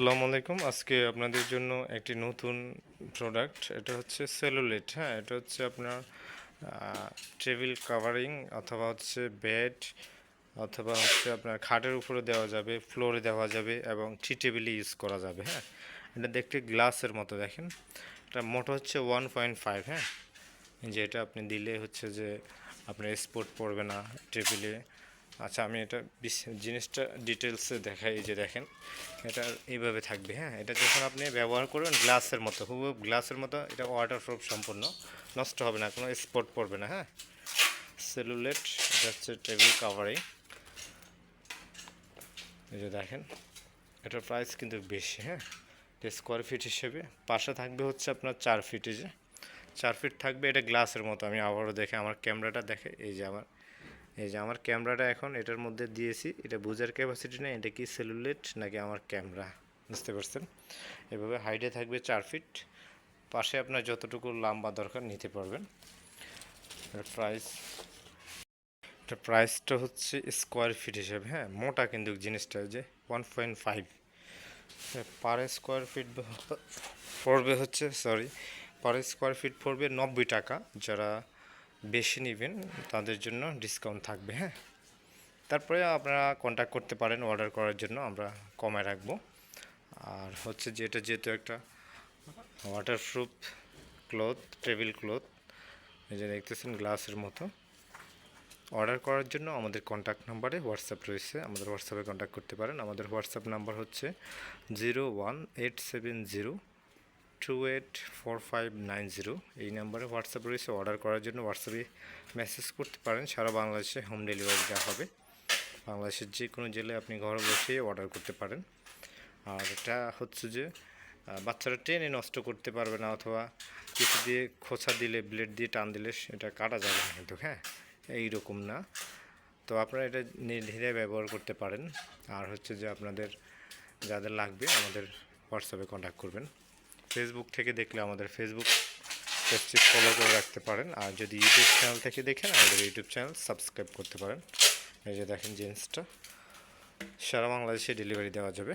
আসসালামু আলাইকুম। আজকে আপনাদের জন্য একটি নতুন প্রোডাক্ট এটা হচ্ছে সেলুলেট হ্যাঁ? এটা হচ্ছে আপনার টেবিল কাভারিং অথবা হচ্ছে বেড অথবা হচ্ছে আপনার খাটের উপরে দেওয়া যাবে ফ্লোরে দেওয়া যাবে এবং টি টেবিলে ইউজ করা যাবে হ্যাঁ? এটা দেখতে গ্লাসের মতো, দেখেন। এটা মোটো হচ্ছে ওয়ান পয়েন্ট ফাইভ হ্যাঁ? যেটা আপনি দিলে হচ্ছে যে আপনার স্পোর্ট পড়বে না টেবিলে আচ্ছা আমি এটা জিনিসটা ডিটেলসে দেখাই যে দেখেন। এটা এইভাবে থাকবে হ্যাঁ? এটা যখন আপনি ব্যবহার করবেন গ্লাসের মতো, হুবহু গ্লাসের মতো, এটা ওয়াটারপ্রুফ সম্পূর্ণ, নষ্ট হবে না, কোনো স্পট পড়বে না হ্যাঁ? সেলুলেট এটা হচ্ছে টেবিল কাভারিং এই যে দেখেন, এটার প্রাইস কিন্তু বেশি হ্যাঁ? স্কোয়ার ফিট হিসেবে। পাশে থাকবে হচ্ছে আপনার চার ফিট যে। চার ফিট থাকবে, এটা গ্লাসের মতো, আমি আবারও দেখে, আমার ক্যামেরাটা দেখে, এই যে আমার এই যে আমার ক্যামেরাটা এখন এটার মধ্যে দিয়েছি। এটা বোঝার ক্যাপাসিটি নেই, এটা কি সেলুলেট নাকি আমার ক্যামেরা? বুঝতে পারছেন? এভাবে হাইটে থাকবে চার ফিট পাশে আপনার যতটুকু লম্বা দরকার নিতে পারবেন। প্রাইস এটা প্রাইসটা হচ্ছে স্কোয়ার ফিট হিসেবে হ্যাঁ? মোটা কিন্তু জিনিসটা যে one point five per square feet পড়বে হচ্ছে সরি পার স্কোয়ার ফিট পড়বে নব্বই টাকা। যারা বেশি নেবেন, তাদের জন্য ডিসকাউন্ট থাকবে হ্যাঁ? তারপরে আপনারা কন্ট্যাক্ট করতে পারেন অর্ডার করার জন্য, আমরা কমায় রাখব। আর হচ্ছে যে এটা যেহেতু একটা ওয়াটারপ্রুফ ক্লথ টেবিল ক্লথ এই যে দেখতেছেন গ্লাসের মতো। অর্ডার করার জন্য আমাদের কন্ট্যাক্ট নাম্বারে হোয়াটসঅ্যাপ রয়েছে, আমাদের হোয়াটসঅ্যাপে কন্ট্যাক্ট করতে পারেন। আমাদের হোয়াটসঅ্যাপ নাম্বার হচ্ছে zero one eight seven zero two eight four five nine zero এই নাম্বারে হোয়াটসঅ্যাপ রয়েছে। অর্ডার করার জন্য হোয়াটসঅ্যাপে মেসেজ করতে পারেন। সারা বাংলাদেশে হোম ডেলিভারি দেওয়া হবে, বাংলাদেশের যে কোনো জেলায় আপনি ঘরে বসে অর্ডার করতে পারেন। আর এটা হচ্ছে যে বাচ্চারা টেনে নষ্ট করতে পারবে না, অথবা কিছু দিয়ে খোঁচা দিলে ব্লেড দিয়ে টান দিলে এটা কাটা যাবে না কিন্তু হ্যাঁ? এইরকম না। তো আপনারা এটা নির্দ্বিধায় ব্যবহার করতে পারেন। আর হচ্ছে যে আপনাদের যাদের লাগবে, আমাদের হোয়াটসঅ্যাপে কন্ট্যাক্ট করবেন। ফেসবুক থেকে দেখলে আমাদের ফেসবুক পেজটি ফলো করে রাখতে পারেন। আর যদি ইউটিউব চ্যানেল থেকে দেখেন, আমাদের ইউটিউব চ্যানেল সাবস্ক্রাইব করতে পারেন। এই যে দেখেন জিন্সটা। সারা বাংলাদেশে ডেলিভারি দেওয়া যাবে।